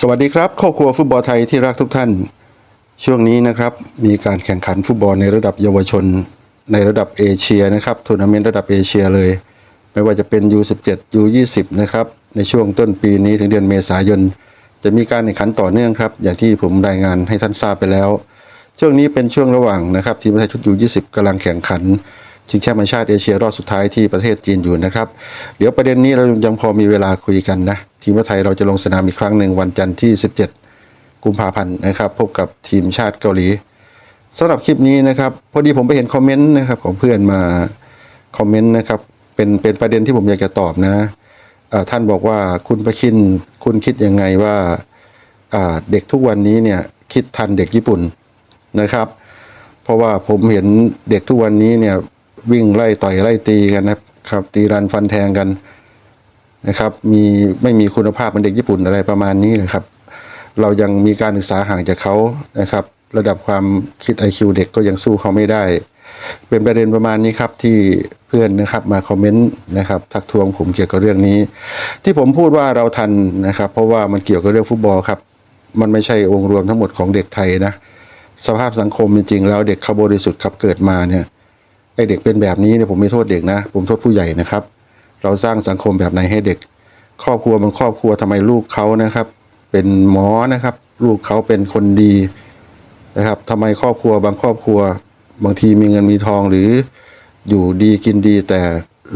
สวัสดีครับครอบครัวฟุตบอลไทยที่รักทุกท่าน ช่วงนี้นะครับมีการแข่งขันฟุตบอลในระดับเยาวชน ในระดับเอเชียนะครับทัวร์นาเมนต์ระดับเอเชียเลย ไม่ว่าจะเป็น U17 U20 นะครับในช่วงต้นปีนี้ถึงเดือนเมษายน จะมีการแข่งขันต่อเนื่องครับ อย่างที่ผมรายงานให้ท่านทราบไปแล้ว ช่วงนี้เป็นช่วงระหว่างนะครับทีมไทยชุด U20 กำลังแข่งขัน ชิงแชมป์แห่งชาติเอเชียรอบสุดท้ายที่ประเทศจีนอยู่นะครับ เดี๋ยวประเด็นนี้เรายังพอมีเวลาคุยกันนะ ทีมไทยเราจะลงสนามอีกครั้งหนึ่งวันจันทร์ที่ 17 กุมภาพันธ์นะครับพบกับทีมชาติเกาหลีสำหรับคลิปนี้นะครับพอดีผมไปเห็นคอมเมนต์นะครับของเพื่อนมาคอมเมนต์นะครับเป็นเป็นประเด็นที่ผมอยากจะตอบนะท่านบอกว่าคุณประคินคุณคิดยังไงว่าเด็กทุกวันนี้เนี่ยคิดทันเด็กญี่ปุ่นนะครับ เพราะว่าผมเห็นเด็กทุกวันนี้เนี่ย วิ่งไล่ต่อยไล่ตีกันนะครับ ตีรันฟันแทงกันนะครับ มีไม่มีคุณภาพเหมือนเด็กญี่ปุ่นอะไรประมาณนี้นะครับ เรายังมีการศึกษาห่างจากเขานะครับ ระดับความคิด IQ เด็กก็ยังสู้เขาไม่ได้ เป็นประเด็นประมาณนี้ครับที่เพื่อนนะครับมาคอมเมนต์นะครับทักทวงผมเกี่ยวกับเรื่องนี้ ที่ผมพูดว่าเราทันนะครับ เพราะว่ามันเกี่ยวกับเรื่องฟุตบอลครับ มันไม่ใช่องค์รวมทั้งหมดของเด็กไทยนะสภาพสังคมจริงๆแล้วเด็กเขาบริสุทธิ์ครับเกิดมาเนี่ย ไอเด็กเป็นแบบนี้เนี่ยผมไม่โทษเด็กนะ ผมโทษผู้ใหญ่นะครับ เราสร้างสังคมแบบไหนให้เด็ก ครอบครัวมันครอบครัวทำไมลูกเขานะครับ เป็นหมอนะครับ ลูกเขาเป็นคนดีนะครับทำไมครอบครัวบางครอบครัว บางทีมีเงินมีทองหรืออยู่ดีกินดี แต่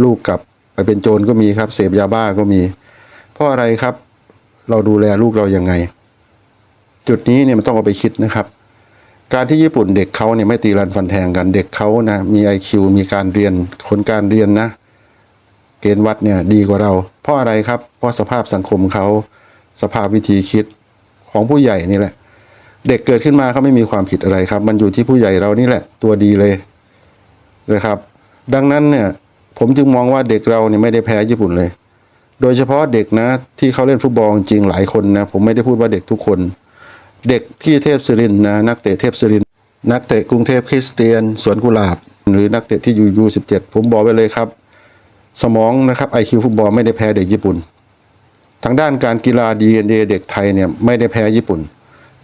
ลูกกลับไปเป็นโจรก็มีครับ เสพยาบ้าก็มีเพราะอะไรครับ เราดูแลลูกเรายังไง จุดนี้เนี่ยมันต้องเอาไปคิดนะครับ การที่ญี่ปุ่นเด็กเขาเนี่ยไม่ตีรันฟันแทงกันเด็กเขานะมี IQ มีการเรียนผลการเรียนนะ เกณฑ์วัดเนี่ยดีกว่าเรา เพราะอะไรครับ เพราะสภาพสังคมเขาสภาพวิธีคิดของผู้ใหญ่นี่แหละ เด็กเกิดขึ้นมาเขาไม่มีความผิดอะไรครับ มันอยู่ที่ผู้ใหญ่เรานี่แหละตัวดีเลยนะครับ ดังนั้นเนี่ยผมจึงมองว่าเด็กเราเนี่ยไม่ได้แพ้ญี่ปุ่นเลย โดยเฉพาะเด็กนะที่เขาเล่นฟุตบอลจริงหลายคนนะผมไม่ได้พูดว่าเด็กทุกคน เด็กที่เทพศิรินนะนักเตะเทพศิริน นักเตะกรุงเทพคริสเตียน สวนกุหลาบ หรือนักเตะที่อยู่ยูสิบเจ็ดผมบอกไว้เลยครับ สมองนะครับไอคิวฟุตบอลไม่ได้แพ้เด็กญี่ปุ่น ทางด้านการกีฬา DNA เด็กไทยเนี่ยไม่ได้แพ้ญี่ปุ่น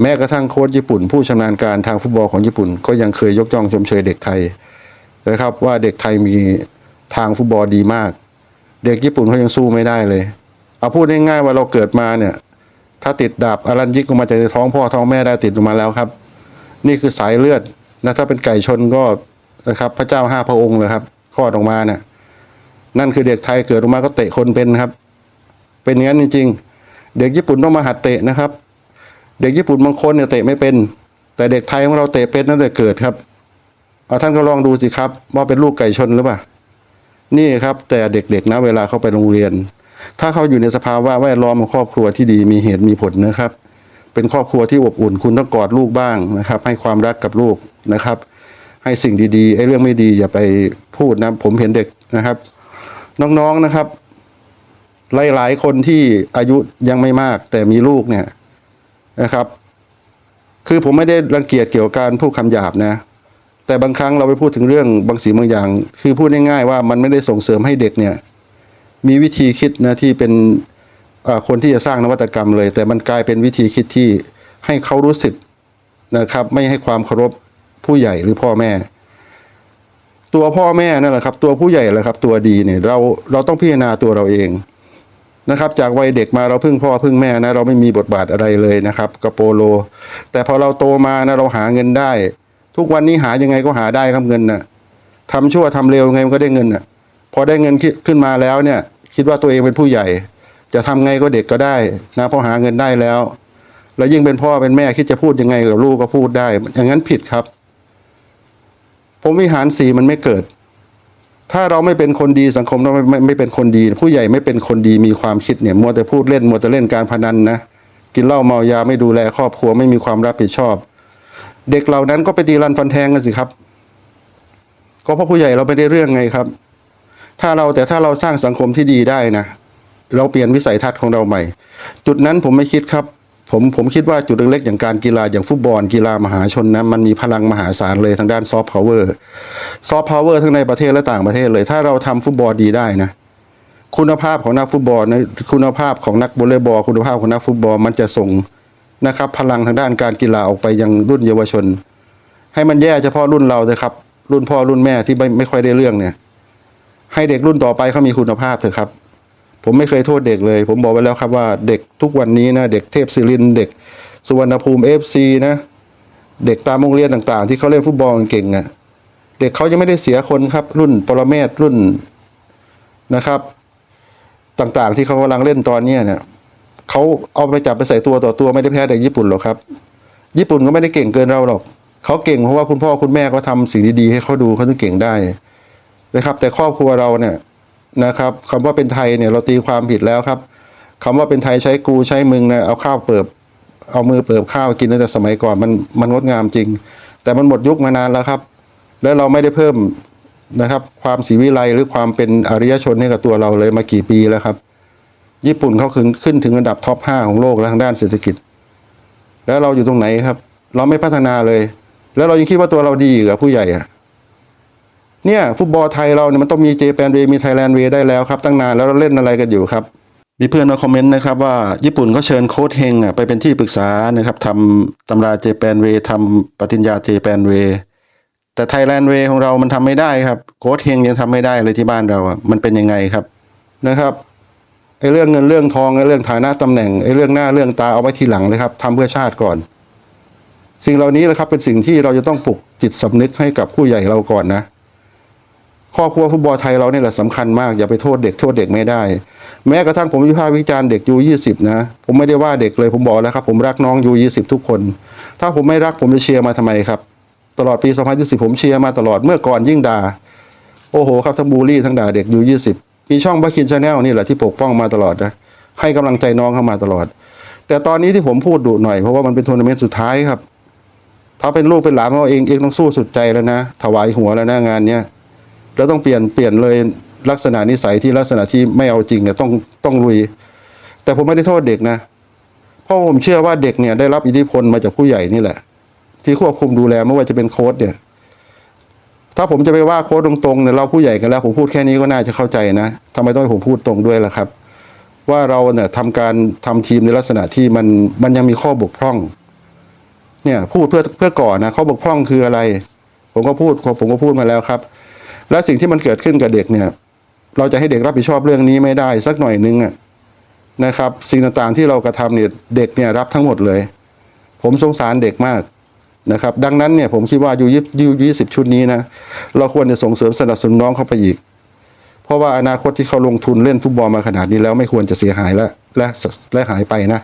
แม้กระทั่งโค้ชญี่ปุ่น ผู้ชำนาญการทางฟุตบอลของญี่ปุ่น ก็ยังเคยยกย่องชมเชยเด็กไทยนะครับว่าเด็กไทยมีทางฟุตบอลดีมาก เด็กญี่ปุ่นเขายังสู้ไม่ได้เลยเอาพูดง่ายๆว่าเราเกิดมาเนี่ย ถ้าติดดาบอรันยิกออกมาจากในท้องพ่อท้องแม่ได้ติดออกมาแล้วครับ นี่คือสายเลือดนะถ้าเป็นไก่ชนก็นะครับ พระเจ้าห้าพระองค์เลยครับคลอดออกมาเนี่ยนั่นคือเด็กไทยเกิดออกมาก็เตะคนเป็นครับ เป็นอย่างนั้นจริง ๆ เด็กญี่ปุ่นต้องมาหัดเตะนะครับ เด็กญี่ปุ่นบางคนเนี่ยเตะไม่เป็น แต่เด็กไทยของเราเตะเป็นตั้งแต่เกิดครับเอาท่านก็ลองดูสิครับ ว่าเป็นลูกไก่ชนหรือเปล่านี่ครับ แต่เด็กๆนะเวลาเขาไปโรงเรียน ถ้าเขาอยู่ในสภาวะแวดล้อมของครอบครัวที่ดีมีเหตุมีผลนะครับ เป็นครอบครัวที่อบอุ่นคุณต้องกอดลูกบ้างนะครับ ให้ความรักกับลูกนะครับ ให้สิ่งดีๆไอ้เรื่องไม่ดีอย่าไปพูดนะผมเห็นเด็กนะครับ น้องๆนะครับ หลายๆคนที่อายุยังไม่มาก แต่มีลูกเนี่ยนะครับ คือผมไม่ได้รังเกียจเกี่ยวกับการพูดคำหยาบนะแต่บางครั้งเราไปพูดถึงเรื่องบางสิ่งบางอย่าง คือพูดง่ายๆว่ามันไม่ได้ส่งเสริมให้เด็กเนี่ย มีวิธีคิดนะที่เป็นคนที่จะสร้างนวัตกรรมเลย แต่มันกลายเป็นวิธีคิดที่ให้เขารู้สึกนะครับ ไม่ให้ความเคารพผู้ใหญ่หรือพ่อแม่ ตัวพ่อแม่นั่นแหละครับ ตัวผู้ใหญ่แหละครับ ตัวดีเนี่ยเราเราต้องพิจารณาตัวเราเองนะครับจากวัยเด็กมาเราพึ่งพ่อพึ่งแม่นะเราไม่มีบทบาทอะไรเลยนะครับกระโปโล แต่พอเราโตมานะเราหาเงินได้ ทุกวันนี้หายังไงก็หาได้ครับเงินน่ะทำชั่วทำเร็วไงมันก็ได้เงินน่ะ พอได้เงินขึ้นมาแล้วเนี่ยคิดว่าตัวเองเป็นผู้ใหญ่ จะทำไงก็เด็กก็ได้นะเพอหาเงินได้แล้ว แล้วยิ่งเป็นพ่อเป็นแม่คิดจะพูดยังไงกับลูกก็พูดได้ อย่างนั้นผิดครับผมวิหารสีมันไม่เกิด ถ้าเราไม่เป็นคนดีสังคมเราไม่ไม่ไม่เป็นคนดี ผู้ใหญ่ไม่เป็นคนดีมีความคิดเนี่ยมัวแต่พูดเล่นมัวแต่เล่นการพนันนะกินเหล้าเมายาไม่ดูแลครอบครัวไม่มีความรับผิดชอบ เด็กเหล่านั้นก็ไปตีรันฟันแทงกันสิครับ ก็เพราะผู้ใหญ่เราไม่ได้เรื่องไงครับ ถ้าเราแต่ถ้าเราสร้างสังคมที่ดีได้นะ เราเปลี่ยนวิสัยทัศน์ของเราใหม่ จุดนั้นผมไม่คิดครับ ผมผมคิดว่าจุดเล็กๆอย่างการกีฬาอย่างฟุตบอลกีฬามหาชนนะมันมีพลังมหาศาลเลยทางด้านซอฟต์พาวเวอร์ซอฟต์พาวเวอร์ทั้งในประเทศและต่างประเทศเลย ถ้าเราทำฟุตบอลดีได้นะคุณภาพของนักฟุตบอลนะคุณภาพของนักวอลเลย์บอล คุณภาพของนักฟุตบอลมันจะส่งนะครับ พลังทางด้านการกีฬาออกไปยังรุ่นเยาวชน ให้มันแย่เฉพาะรุ่นเราเลยครับ รุ่นพ่อรุ่นแม่ที่ไม่ไม่ค่อยได้เรื่องเนี่ย ให้เด็กรุ่นต่อไปเขามีคุณภาพเถอะครับ ผมไม่เคยโทษเด็กเลย ผมบอกไว้แล้วครับว่าเด็กทุกวันนี้นะเด็กเทพศิรินเด็กสุวรรณภูมิเอฟซีนะ เด็กตามโรงเรียนต่างๆ ที่เขาเล่นฟุตบอลเก่งอะ่ะเด็กเขายังไม่ได้เสียคนครับ รุ่นปรเมศรุ่นนะครับ ต่างๆ ที่เขากำลังเล่นตอนเนี้เนี่ยเขาเอาไปจับไปใส่ตัวต่อตัวไม่ได้แพ้เด็กญี่ปุ่นหรอกครับ ญี่ปุ่นก็ไม่ได้เก่งเกินเราหรอกเขาเก่งเพราะว่าคุณพ่อคุณแม่เขาทำสิ่งดีๆให้เขาดูเขาถึงเก่งได้ นะครับ แต่ครอบครัวเราเนี่ยนะครับคำว่าเป็นไทยเนี่ยเราตีความผิดแล้วครับคำว่าเป็นไทยใช้กูใช้มึงนะเอาข้าวเปิบ เอามือเปิบข้าวกินตั้งแต่สมัยก่อนมันมันงดงามจริง แต่มันหมดยุคมานานแล้วครับ แล้วเราไม่ได้เพิ่มนะครับ ความศรีวิไลหรือความเป็นอริยชนให้กับตัวเราเลยมากี่ปีแล้วครับ ญี่ปุ่นเขาขึ้นขึ้นถึงอันดับท็อปห้าของโลกแล้วทางด้านเศรษฐกิจ แล้วเราอยู่ตรงไหนครับ เราไม่พัฒนาเลย แล้วเรายังคิดว่าตัวเราดีกับผู้ใหญ่อะ เนี่ยฟุตบอลไทยเราเนี่ยมันต้องมีเจแปนเวมีไทยแลนด์เวได้แล้วครับตั้งนานแล้วเราเล่นอะไรกันอยู่ครับมีเพื่อนมาคอมเมนต์นะครับว่าญี่ปุ่นเขาเชิญโค้ชเฮงอะไปเป็นที่ปรึกษานะครับทำตำราเจแปนเวทำปฏิญญาเจแปนเวแต่ไทยแลนด์เวของเรามันทำไม่ได้ครับโค้ชเฮงยังทำไม่ได้เลยที่บ้านเราอะมันเป็นยังไงครับนะครับไอ้เรื่องเงินเรื่องทองไอ้เรื่องฐานะตำแหน่งไอ้เรื่องหน้าเรื่องตาเอาไว้ทีหลังเลยครับทำเพื่อชาติก่อน สิ่งเหล่านี้แหละครับเป็นสิ่งที่เราจะต้องปลุกจิตสำนึกให้กับผู้ใหญ่เราก่อนนะ ครอบครัวฟุตบอลไทยเราเนี่ยแหละสำคัญมากอย่าไปโทษเด็กโทษเด็กไม่ได้ แม้กระทั่งผมวิพากษ์วิจารณ์เด็กยูยี่สิบนะ ผมไม่ได้ว่าเด็กเลยผมบอกแล้วครับ ผมรักน้องยูยี่สิบทุกคน ถ้าผมไม่รักผมจะเชียร์มาทำไมครับ ตลอดปี2020ผมเชียร์มาตลอดเมื่อก่อนยิ่งด่าโอ้โหครับทั้งบูลลี่ทั้งด่าเด็กยูยี่สิบมีช่องบัคคินชาแนลนี่แหละที่ปกป้องมาตลอดนะให้กำลังใจน้องเข้ามาตลอด แต่ตอนนี้ที่ผมพูดดุหน่อยเพราะว่ามันเป็นทัวร์นาเมนต์สุดท้ายครับ ถ้าเป็นลูกเป็นหลานเราเองเองต้องสู้สุดใจแล้วนะ ถวายหัวแล้วนะงานเนี้ย แล้วต้องเปลี่ยนเปลี่ยนเลยลักษณะนิสัยที่ลักษณะที่ไม่เอาจริงเนี่ยต้องต้องลุย แต่ผมไม่ได้โทษเด็กนะเพราะผมเชื่อว่าเด็กเนี่ยได้รับอิทธิพลมาจากผู้ใหญ่นี่แหละ ที่ควบคุมดูแลไม่ว่าจะเป็นโค้ดเนี่ย ถ้าผมจะไปว่าโค้ดตรงๆเนี่ยเราผู้ใหญ่กันแล้ว ผมพูดแค่นี้ก็น่าจะเข้าใจนะทำไมต้องให้ผมพูดตรงด้วยล่ะครับ ว่าเราเนี่ยทำการทำทีมในลักษณะที่มันมันยังมีข้อบกพร่อง เนี่ยพูดเพื่อเพื่อก่อนนะข้อบกพร่องคืออะไร ผมก็พูดผมก็พูดมาแล้วครับ และสิ่งที่มันเกิดขึ้นกับเด็กเนี่ย เราจะให้เด็กรับผิดชอบเรื่องนี้ไม่ได้สักหน่อยนึงอะนะครับ สิ่งต่างๆที่เรากระทำเนี่ยเด็กเนี่ยรับทั้งหมดเลย ผมสงสารเด็กมากนะครับ ดังนั้นเนี่ยผมคิดว่ายูยี่ยูยี่สิบชุดนี้นะเราควรจะส่งเสริมสนับสนุนน้องเข้าไปอีก เพราะว่าอนาคตที่เขาลงทุนเล่นฟุตบอลมาขนาดนี้แล้วไม่ควรจะเสียหายและและและหายไปนะ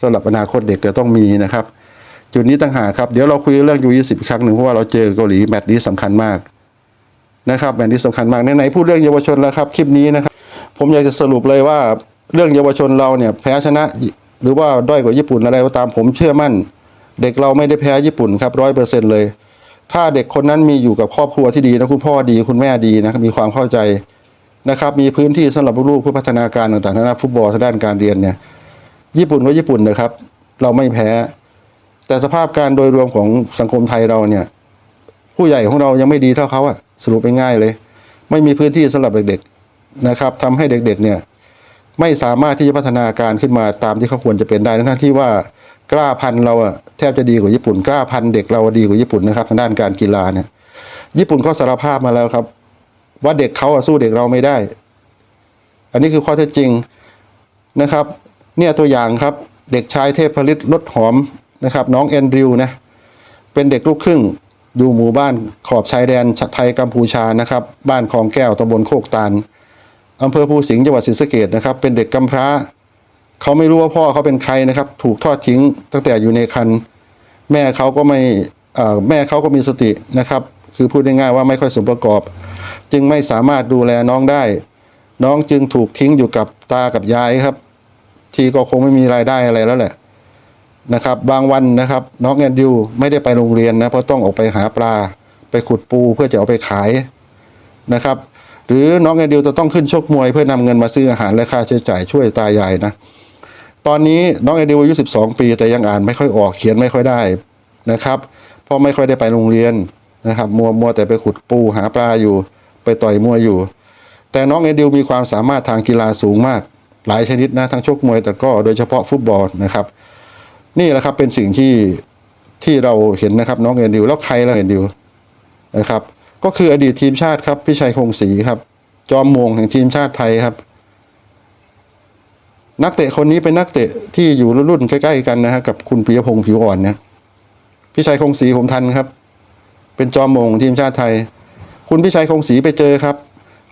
สำหรับอนาคตเด็กจะต้องมีนะครับ จุดนี้ต่างหากครับ เดี๋ยวเราคุยเรื่องยูยี่สิบครั้งหนึ่งเพราะว่าเราเจอเกาหลีแมตช์นี้สำคัญมาก นะครับแมตช์นี้สำคัญมากไหนๆพูดเรื่องเยาวชนแล้วครับคลิปนี้นะครับ ผมอยากจะสรุปเลยว่าเรื่องเยาวชนเราเนี่ยแพ้ชนะหรือว่าด้อยกว่าญี่ปุ่นอะไรก็ตามผมเชื่อมั่น เด็กเราไม่ได้แพ้ญี่ปุ่นครับร้อยเปอร์เซ็นเลย ถ้าเด็กคนนั้นมีอยู่กับครอบครัวที่ดีนะคุณพ่อดีคุณแม่ดีนะครับมีความเข้าใจนะครับมีพื้นที่สำหรับลูกเพื่อพัฒนาการต่างๆทางด้านฟุตบอลทางด้านการเรียนเนี่ยญี่ปุ่นก็ญี่ปุ่นนะครับ เราไม่แพ้ แต่สภาพการโดยรวมของสังคมไทยเราเนี่ย ผู้ใหญ่ของเรายังไม่ดีเท่าเขาอะสรุปไปง่ายเลย ไม่มีพื้นที่สำหรับเด็กๆนะครับทำให้เด็กๆเนี่ยไม่สามารถที่จะพัฒนาการขึ้นมาตามที่เขาควรจะเป็นได้ทั้งที่ว่ากล้าพันเราอะแทบจะดีกว่าญี่ปุ่น กล้าพันเด็กเราดีกว่าญี่ปุ่นนะครับทางด้านการกีฬาเนี่ยญี่ปุ่นเขาสารภาพมาแล้วครับ ว่าเด็กเขาอะสู้เด็กเราไม่ได้ อันนี้คือข้อเท็จจริงนะครับ เนี่ยตัวอย่างครับเด็กชายเทพผลิตรถหอมนะครับ น้องแอนดริวนะเป็นเด็กลูกครึ่ง อยู่หมู่บ้านขอบชายแดนไทยกัมพูชานะครับ บ้านคลองแก้วตำบลโคกตาลอำเภอภูสิงห์จังหวัดศรีสะเกดนะครับ เป็นเด็กกำพร้า เขาไม่รู้ว่าพ่อเขาเป็นใครนะครับ ถูกทอดทิ้งตั้งแต่อยู่ในครรภ์แม่เขาก็ไม่แม่เขาก็มีสตินะครับ คือพูดง่ายๆว่าไม่ค่อยสมประกอบ จึงไม่สามารถดูแลน้องได้ น้องจึงถูกทิ้งอยู่กับตากับยายครับ ทีก็คงไม่มีรายได้อะไรแล้วแหละ นะครับ บางวันนะครับน้องแอนดิวไม่ได้ไปโรงเรียนนะเพราะต้องออกไปหาปลาไปขุดปูเพื่อจะเอาไปขายนะครับ หรือน้องแอนดิวจะต้องขึ้นชกมวยเพื่อนำเงินมาซื้ออาหารและค่าใช้จ่ายช่วยตายายนะ ตอนนี้น้องแอนดิวอายุ12 ปี แต่ยังอ่านไม่ค่อยออกเขียนไม่ค่อยได้นะครับเพราะไม่ค่อยได้ไปโรงเรียนนะครับมัวมัวแต่ไปขุดปูหาปลาอยู่ ไปต่อยมวยอยู่ แต่น้องเอดิวมีความสามารถทางกีฬาสูงมาก หลายชนิดนะทั้งชกมวยแต่ก็โดยเฉพาะฟุตบอลนะครับ นี่แหละครับเป็นสิ่งที่ที่เราเห็นนะครับ น้องเอดิวแล้วใครล่ะเอดิวนะครับ ก็คืออดีตทีมชาติครับพี่ชัยคงศรีครับ จอมมงแห่งทีมชาติไทยครับ นักเตะคนนี้เป็นนักเตะที่อยู่รุ่นใกล้ๆกันนะฮะกับคุณปิยพงศ์ผิวอ่อนเนี่ยพี่ชัยคงศรีผมทันครับ เป็นจอมมงของทีมชาติไทย คุณพิชัยคงศรีไปเจอครับ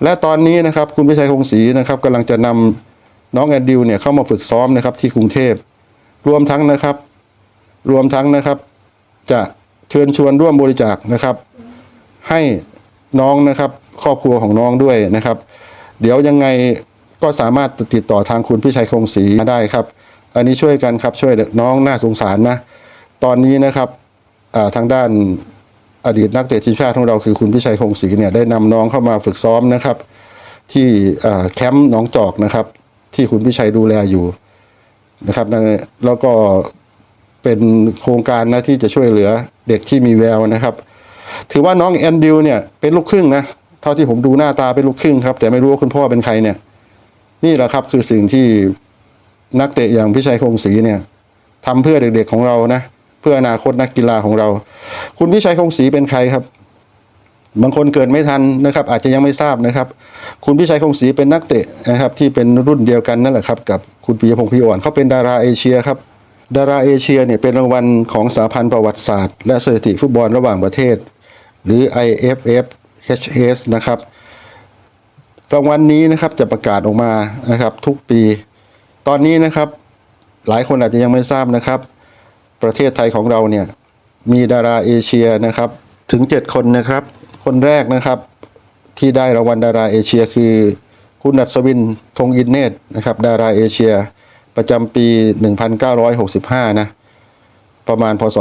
และตอนนี้นะครับ คุณพิชัยคงศรีนะครับกำลังจะนำน้องแอนดิวเนี่ยเข้ามาฝึกซ้อมนะครับที่กรุงเทพ รวมทั้งนะครับ รวมทั้งนะครับ จะเชิญชวนร่วมบริจาคนะครับ ให้น้องนะครับ ครอบครัวของน้องด้วยนะครับ เดี๋ยวยังไงก็สามารถติดต่อทางคุณพิชัยคงศรีมาได้ครับ อันนี้ช่วยกันครับช่วยน้องน่าสงสารนะ ตอนนี้นะครับทางด้านอดีตนักเตะทีมชาติของเราคือคุณพิชัยคงศรีเนี่ยได้นำน้องเข้ามาฝึกซ้อมนะครับ ที่แคมป์หนองจอกนะครับ ที่คุณพิชัยดูแลอยู่ นะครับแล้วก็เป็นโครงการนะที่จะช่วยเหลือเด็กที่มีแววนะครับ ถือว่าน้องแอนดิวเนี่ยเป็นลูกครึ่งนะเท่าที่ผมดูหน้าตาเป็นลูกครึ่งครับ แต่ไม่รู้ว่าคุณพ่อเป็นใครเนี่ย นี่แหละครับคือสิ่งที่นักเตะอย่างพิชัยคงศรีเนี่ยทำเพื่อเด็กๆของเรานะ เพื่ออนาคตนักกีฬาของเรา คุณพิชัยคงศรีเป็นใครครับ บางคนเกิดไม่ทันนะครับ อาจจะยังไม่ทราบนะครับ คุณพิชัยคงศรีเป็นนักเตะนะครับ ที่เป็นรุ่นเดียวกันนั่นแหละครับกับคุณปิยพงศ์พิอ่อนเขาเป็นดาราเอเชียครับดาราเอเชียเนี่ยเป็นรางวัลของสาพันธ์ประวัติศาสตร์ และสถิติฟุตบอลระหว่างประเทศ หรือ IFF HS นะครับรางวัลนี้นะครับจะประกาศออกมานะครับ ทุกปี ตอนนี้นะครับ หลายคนอาจจะยังไม่ทราบนะครับ ประเทศไทยของเราเนี่ยมีดาราเอเชียนะครับถึง 7 คนนะครับ คนแรกนะครับที่ได้รางวัลดาราเอเชีย คือ คุณอัศวินธงอินเนตนะครับดาราเอเชีย ประจำปี 1965 นะประมาณพศ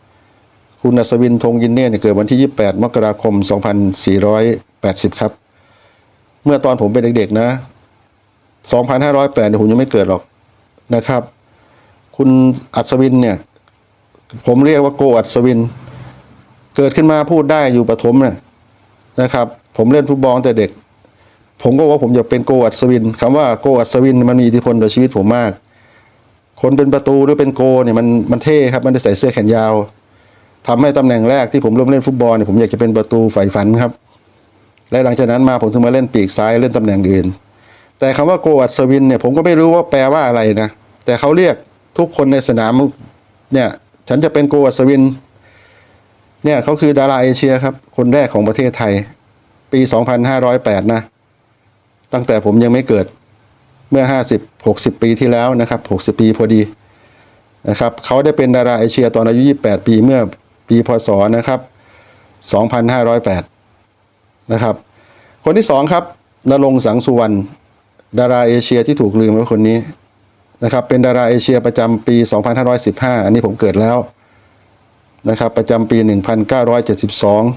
2508 คุณอัศวินธงยินเน่เนี่ยเกิดวันที่ 28 มกราคม 2480 ครับ เมื่อตอนผมเป็นเด็กๆนะ 2,508เนี่ยผมยังไม่เกิดหรอกนะครับ คุณอัศวินเนี่ย ผมเรียกว่าโกอัศวิน เกิดขึ้นมาพูดได้อยู่ประถมเนี่ยนะครับ ผมเล่นฟุตบอลแต่เด็ก ผมก็ว่าผมอยากเป็นโกอัศวินคำว่าโกอัศวินมันมีอิทธิพลต่อชีวิตผมมาก คนเป็นประตูหรือเป็นโกเนี่ยมันมันเท่ครับมันได้ใส่เสื้อแขนยาวทำให้ตำแหน่งแรกที่ผมเริ่มเล่นฟุตบอลเนี่ยผมอยากจะเป็นประตูฝ่ายฝันครับ และหลังจากนั้นมาผมถึงมาเล่นปีกซ้ายเล่นตำแหน่งอื่น แต่คำว่าโกอัศวินเนี่ยผมก็ไม่รู้ว่าแปลว่าอะไรนะแต่เขาเรียกทุกคนในสนามเนี่ยฉันจะเป็นโกอัศวิน เนี่ยเขาคือดาราเอเชียครับ คนแรกของประเทศไทย ปี 2508 นะ ตั้งแต่ผมยังไม่เกิดเมื่อ 50 60 ปีที่แล้วนะครับ 60 ปีพอดีนะครับเขาได้เป็นดาราเอเชียตอนอายุ 28 ปีเมื่อปีพศนะครับ 2508 นะครับ คนที่สองครับนรงสังสุวรรณดาราเอเชียที่ถูกลืมไว้คนนี้นะครับเป็นดาราเอเชียประจำปี 2515 อันนี้ผมเกิดแล้ว นะครับประจำปี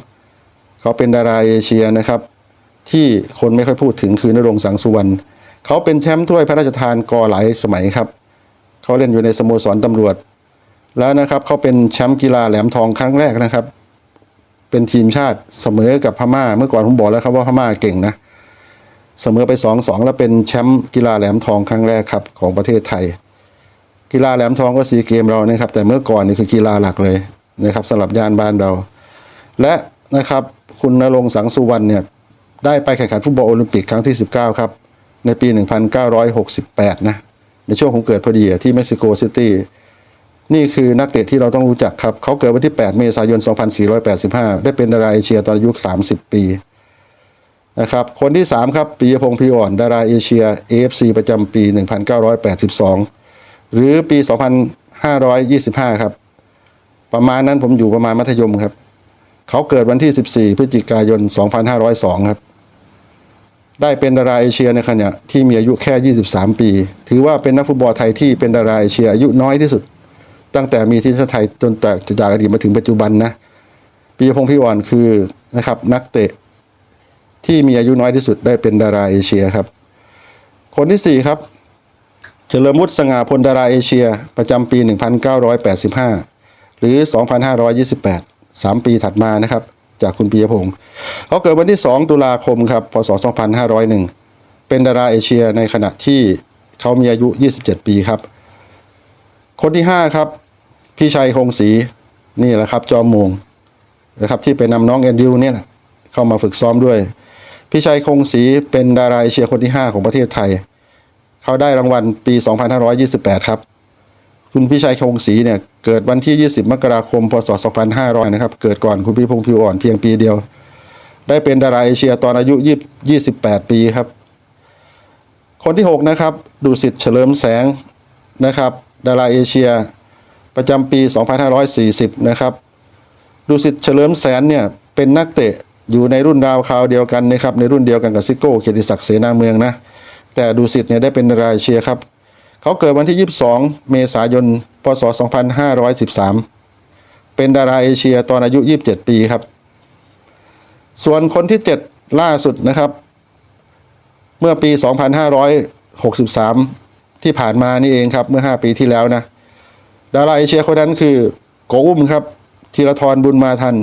1972 เขาเป็นดาราเอเชียนะครับ ที่คนไม่ค่อยพูดถึงคือนรงสังสุวรรณเขาเป็นแชมป์ถ้วยพระราชทานกอหลายสมัยครับ เขาเล่นอยู่ในสโมสรตำรวจ แล้วนะครับเขาเป็นแชมป์กีฬาแหลมทองครั้งแรกนะครับ เป็นทีมชาติเสมอกับพม่า เมื่อก่อนผมบอกแล้วครับว่าพม่าเก่งนะเสมอไปสองสองแล้วเป็นแชมป์กีฬาแหลมทองครั้งแรกครับของประเทศไทย กีฬาแหลมทองก็ซีเกมเรานะครับ แต่เมื่อก่อนนี่คือกีฬาหลักเลย นะครับสำหรับย่านบ้านเรา และนะครับคุณนรงค์สังสุวรรณเนี่ยได้ไปแข่งขันฟุตบอลโอลิมปิกครั้งที่ 19 ครับ ในปี 1968 นะ ในช่วงผมเกิดพอดีที่เม็กซิโกซิตี้นี่คือนักเตะที่เราต้องรู้จักครับ เขาเกิดวันที่ 8 เมษายน 2485 ได้เป็นดาราเอเชียตอนอายุ 30 ปีนะครับคนที่ 3 ครับปียพงศ์พีอ่อน ดาราเอเชีย AFC ประจำปี 1982 หรือปี 2525 ครับ ประมาณนั้นผมอยู่ประมาณมัธยมครับ เขาเกิดวันที่ 14 พฤศจิกายน 2502 ครับ ได้เป็นดาราเอเชียในขณะที่มีอายุแค่ 23 ปี ถือว่าเป็นนักฟุตบอลไทยที่เป็นดาราเอเชียอายุน้อยที่สุด ตั้งแต่มีทีมชาติไทยจนแต่จากอดีตมาถึงปัจจุบันนะปีพงพี่อ่อนคือนะครับนักเตะที่มีอายุน้อยที่สุดได้เป็นดาราเอเชียครับ คนที่ 4 ครับ เฉลิมวุฒิสง่าพลดาราเอเชีย ประจำปี 1985 หรือ 2528 3 ปีถัดมานะครับ จากคุณปียพงศ์เขาเกิดวันที่ 2 ตุลาคมครับพศ 2501 เป็นดาราเอเชียในขณะที่เขามีอายุ 27 ปีครับ คนที่ 5 ครับ พี่ชัยคงศรีนี่แหละครับ จอมมงนะครับที่ไปนำน้องแอนดิวเนี่ยเข้ามาฝึกซ้อมด้วย พี่ชัยคงศรีเป็นดาราเอเชียคนที่ 5 ของประเทศไทย เขาได้รางวัลปี 2528 ครับ คุณพี่ชัยคงศรีเนี่ย เกิดวันที่ 20 มกราคม พศ 2500 นะครับ เกิดก่อนคุณพี่พงษ์ผิวอ่อนเพียงปีเดียว ได้เป็นดาราเอเชียตอนอายุ 28 ปีครับ คนที่ 6 นะครับ ดุสิตเฉลิมแสงนะครับ ดาราเอเชียประจำปี 2540 นะครับ ดุสิตเฉลิมแสนเนี่ยเป็นนักเตะอยู่ในรุ่นราวคราวเดียวกันนะครับในรุ่นเดียวกันกับซิโก้เกียรติศักดิ์เสนาเมืองนะแต่ดุสิตเนี่ยได้เป็นดาราเอเชียครับ เขาเกิดวันที่ 22 เมษายน พศ 2513 เป็นดาราเอเชียตอนอายุ 27 ปีครับ ส่วนคนที่ 7 ล่าสุดนะครับ เมื่อปี 2563 ที่ผ่านมานี่เองครับ เมื่อ 5 ปีที่แล้วนะ ดาราเอเชียคนนั้นคือโกอุ้มครับธีรทรบุญมาทัน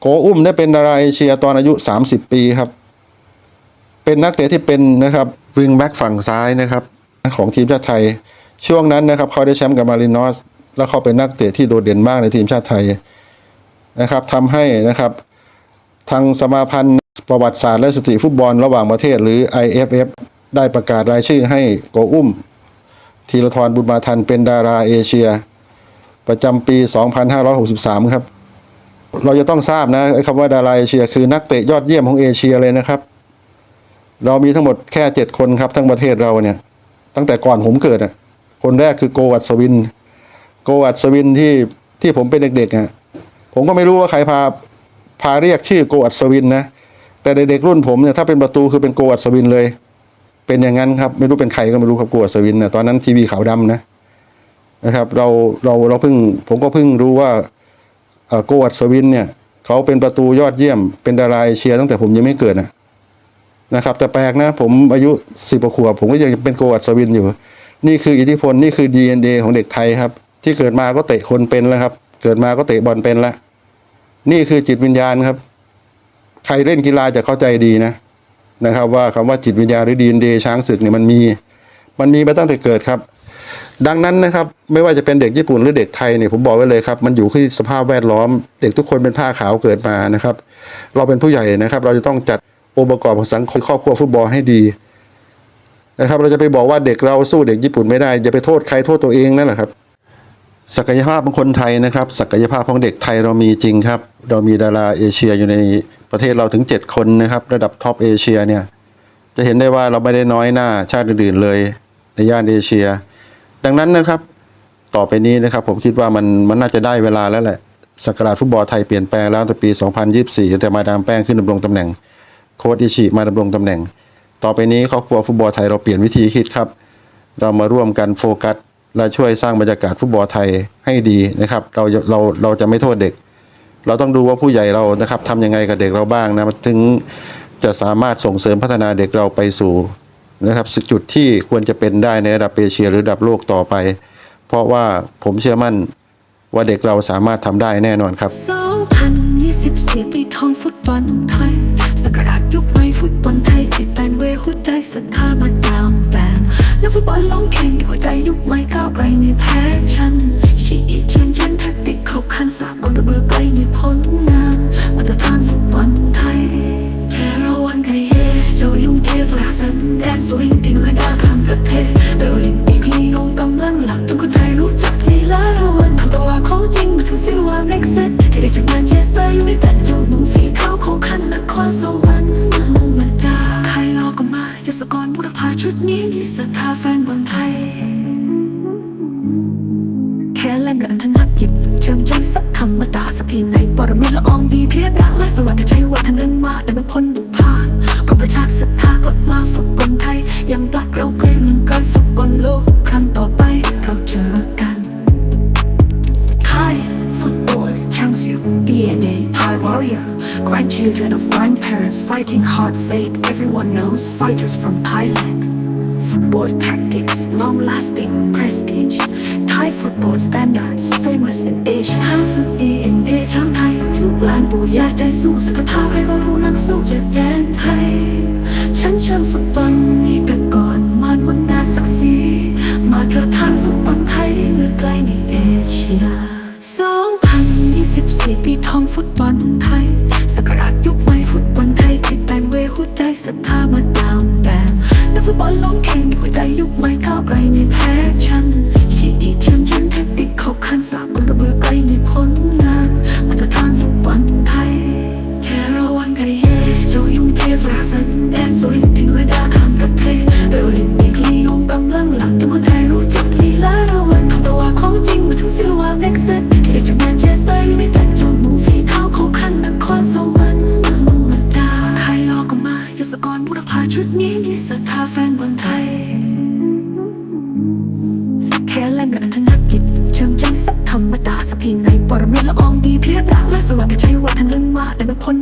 โกอุ้มได้เป็นดาราเอเชียตอนอายุ 30 ปีครับ เป็นนักเตะที่เป็นนะครับวิงแบ็กฝั่งซ้ายนะครับ ของทีมชาติไทย ช่วงนั้นนะครับเขาได้แชมป์กับมารินอส แล้วเขาเป็นนักเตะที่โดดเด่นมากในทีมชาติไทยนะครับทำให้นะครับทางสมาพันธ์ประวัติศาสตร์และสติฟุตบอลระหว่างประเทศหรือ IFF ได้ประกาศรายชื่อให้โกอุ้มธีรทรบุญมาทันเป็นดาราเอเชีย ประจำปี 2563 ครับ เราจะต้องทราบนะคำว่าดาราเอเชีย คือนักเตะยอดเยี่ยมของเอเชียเลยนะครับ เรามีทั้งหมดแค่เจ็ดคนครับทั้งประเทศเราเนี่ย ตั้งแต่ก่อนผมเกิดอะ คนแรกคือโกวัตสวิน โกวัตสวินที่ที่ผมเป็นเด็กๆอะผมก็ไม่รู้ว่าใครพาพาเรียกชื่อโกวัตสวินนะแต่เด็กๆรุ่นผมเนี่ยถ้าเป็นประตูคือเป็นโกวัตสวินเลย เป็นอย่างนั้นครับ ไม่รู้เป็นใครก็ไม่รู้ครับโกวัตสวินเนะตอนนั้นทีวีขาวดำนะนะครับ เราเราเราเพิ่งผมก็เพิ่งรู้ว่าเออโกวัตสวินเนี่ยเขาเป็นประตูยอดเยี่ยมเป็นดาราเอเชียตั้งแต่ผมยังไม่เกิดนะ นะครับ แต่แปลกนะ ผมอายุสิบกว่าขวบผมก็ยังเป็นโกวัตสวินอยู่ นี่คืออิทธิพลนี่คือ DNA ของเด็กไทยครับ ที่เกิดมาก็เตะคนเป็นแล้วครับ เกิดมาก็เตะบอลเป็นแล้วนี่คือจิตวิญญาณครับ ใครเล่นกีฬาจะเข้าใจดีนะนะครับ ว่าคำว่าจิตวิญญาณหรือ DNA ช้างศึกเนี่ยมันมี มันมีมาตั้งแต่เกิดครับดังนั้นนะครับไม่ว่าจะเป็นเด็กญี่ปุ่นหรือเด็กไทยเนี่ยผมบอกไว้เลยครับ มันอยู่ที่สภาพแวดล้อม เด็กทุกคนเป็นผ้าขาวเกิดมานะครับ เราเป็นผู้ใหญ่นะครับ เราจะต้องจัด องค์ประกอบของสังคมครอบครัวฟุตบอลให้ดีนะครับเราจะไปบอกว่าเด็กเราสู้เด็กญี่ปุ่นไม่ได้อย่าไปโทษใครโทษตัวเองนั่นแหละครับศักยภาพของคนไทยนะครับ ศักยภาพของเด็กไทยเรามีจริงครับ เรามีดาราเอเชียอยู่ในประเทศเราถึง 7 คนนะครับ ระดับท็อปเอเชียเนี่ยจะเห็นได้ว่าเราไม่ได้น้อยหน้าชาติอื่นๆเลยในย่านเอเชีย ดังนั้นนะครับ ต่อไปนี้นะครับ ผมคิดว่ามันมันน่าจะได้เวลาแล้วแหละสกราชฟุตบอลไทยเปลี่ยนแปลงแล้วตั้งแต่ปี 2024 แต่มาดามแป้งขึ้นดำรงตำแหน่ง โค้ชอิชิมาดำรงตำแหน่ง ต่อไปนี้ครอบครัวฟุตบอลไทยเราเปลี่ยนวิธีคิดครับ เรามาร่วมกันโฟกัสและช่วยสร้างบรรยากาศฟุตบอลไทยให้ดีนะครับ เราเราเราจะไม่โทษเด็ก เราต้องดูว่าผู้ใหญ่เรานะครับทำยังไงกับเด็กเราบ้างนะถึงจะสามารถส่งเสริมพัฒนาเด็กเราไปสู่นะครับจุดที่ควรจะเป็นได้ในระดับเอเชียหรือระดับโลกต่อไป เพราะว่าผมเชื่อมั่นว่าเด็กเราสามารถทำได้แน่นอนครับ2024ปีทองฟุตบอลไทย หัวใจศรัทธามาตามแปลงนักฟุตบอลลงแข่งหัวใจยุคใหม่ก้าวไกลในแพ้ชันชีอีเชนฉันแท็กติกเข้าคันสาก foot button ศกรบุรพาชุดนี้มีศรัทธาแฟนบอลไทย แค่เล่นระดับธนกิจ เชิงจัสักธรรมดาสักทีไหนปรเมศละอองดีเพียรรักและสว่างใจวัฒนเรื่องมาแต่ไม่พ้น